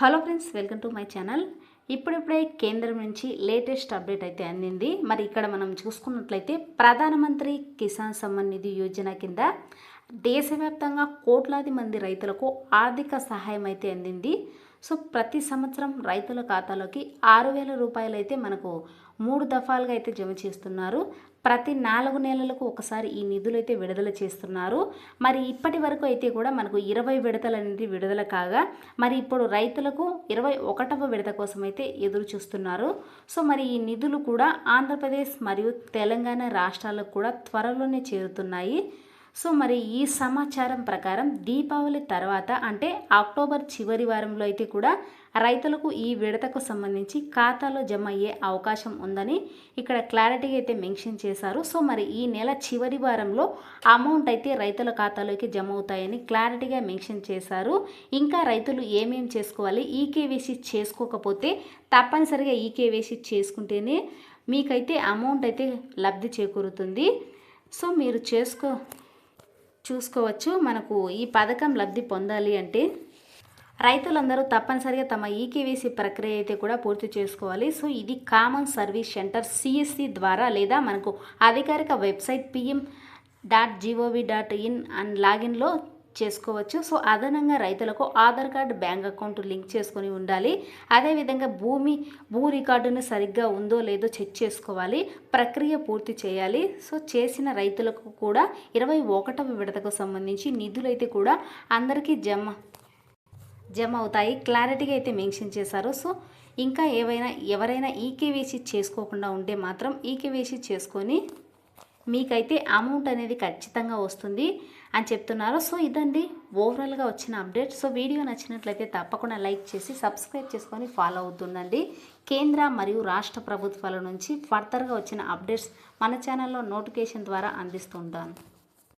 Hello friends welcome to my channel. ఇప్పుడిప్పుడే కేంద్రం నుంచి లేటెస్ట్ అప్డేట్ అయితే అందింది. మరి ఇక్కడ మనం చూసుకున్నట్లయితే ప్రధానమంత్రి కిసాన్ సమ్మాన్ నిధి యోజన కింద దేశవ్యాప్తంగా కోట్లాది మంది రైతులకు ఆర్థిక సహాయం అయితే అందింది. సో ప్రతి సంవత్సరం రైతుల ఖాతాలోకి ఆరు వేల రూపాయలు అయితే మనకు మూడు దఫాలుగా అయితే జమ చేస్తున్నారు. ప్రతి నాలుగు నెలలకు ఒకసారి ఈ నిధులు అయితే విడుదల చేస్తున్నారు. మరి ఇప్పటి వరకు అయితే కూడా మనకు ఇరవై విడతలు అనేది విడుదల కాగా మరి ఇప్పుడు రైతులకు ఇరవై ఒకటవ విడత కోసం అయితే ఎదురు చూస్తున్నారు. సో మరి ఈ నిధులు కూడా ఆంధ్రప్రదేశ్ మరియు తెలంగాణ రాష్ట్రాలకు కూడా త్వరలోనే చేరుతున్నాయి. సో మరి ఈ సమాచారం ప్రకారం దీపావళి తర్వాత అంటే అక్టోబర్ చివరి వారంలో అయితే కూడా రైతులకు ఈ విడతకు సంబంధించి ఖాతాలో జమ అయ్యే అవకాశం ఉందని ఇక్కడ క్లారిటీగా అయితే మెన్షన్ చేశారు. సో మరి ఈ నెల చివరి వారంలో అమౌంట్ అయితే రైతుల ఖాతాలోకి జమ అవుతాయని క్లారిటీగా మెన్షన్ చేశారు. ఇంకా రైతులు ఏమేం చేసుకోవాలి? ఈకేవీసీ చేసుకోకపోతే తప్పనిసరిగా ఈకేవీసీ చేసుకుంటేనే మీకైతే అమౌంట్ అయితే లబ్ధి చేకూరుతుంది. సో మీరు చేసుకో చూసుకోవచ్చు. మనకు ఈ పథకం లబ్ధి పొందాలి అంటే రైతులందరూ తప్పనిసరిగా తమ ఈకేవీసీ ప్రక్రియ అయితే కూడా పూర్తి చేసుకోవాలి. సో ఇది కామన్ సర్వీస్ సెంటర్ సిఎస్సి ద్వారా లేదా మనకు అధికారిక website PM dot GOV dot in and లాగిన్లో చేసుకోవచ్చు. సో అదనంగా రైతులకు Aadhaar card bank account link చేసుకొని ఉండాలి. అదేవిధంగా భూమి భూ రికార్డును సరిగ్గా ఉందో లేదో చెక్ చేసుకోవాలి. ప్రక్రియ పూర్తి చేయాలి. సో చేసిన రైతులకు కూడా ఇరవై ఒకటవ విడతకు సంబంధించి నిధులైతే కూడా అందరికీ జమ జమ అవుతాయి. క్లారిటీగా అయితే మెన్షన్ చేశారు. సో ఇంకా ఏవైనా ఎవరైనా ఈకేవేసి చేసుకోకుండా ఉంటే మాత్రం ఈకేవేసి చేసుకొని మీకైతే అమౌంట్ అనేది ఖచ్చితంగా వస్తుంది అని చెప్తున్నారు. సో ఇదండి ఓవరాల్గా వచ్చిన అప్డేట్ సో వీడియో నచ్చినట్లయితే తప్పకుండా లైక్ చేసి సబ్స్క్రైబ్ చేసుకొని ఫాలో అవుతుండండి. కేంద్ర మరియు రాష్ట్ర ప్రభుత్వాల నుంచి ఫర్దర్గా వచ్చిన అప్డేట్స్ మన ఛానల్లో నోటిఫికేషన్ ద్వారా అందిస్తుంటాను.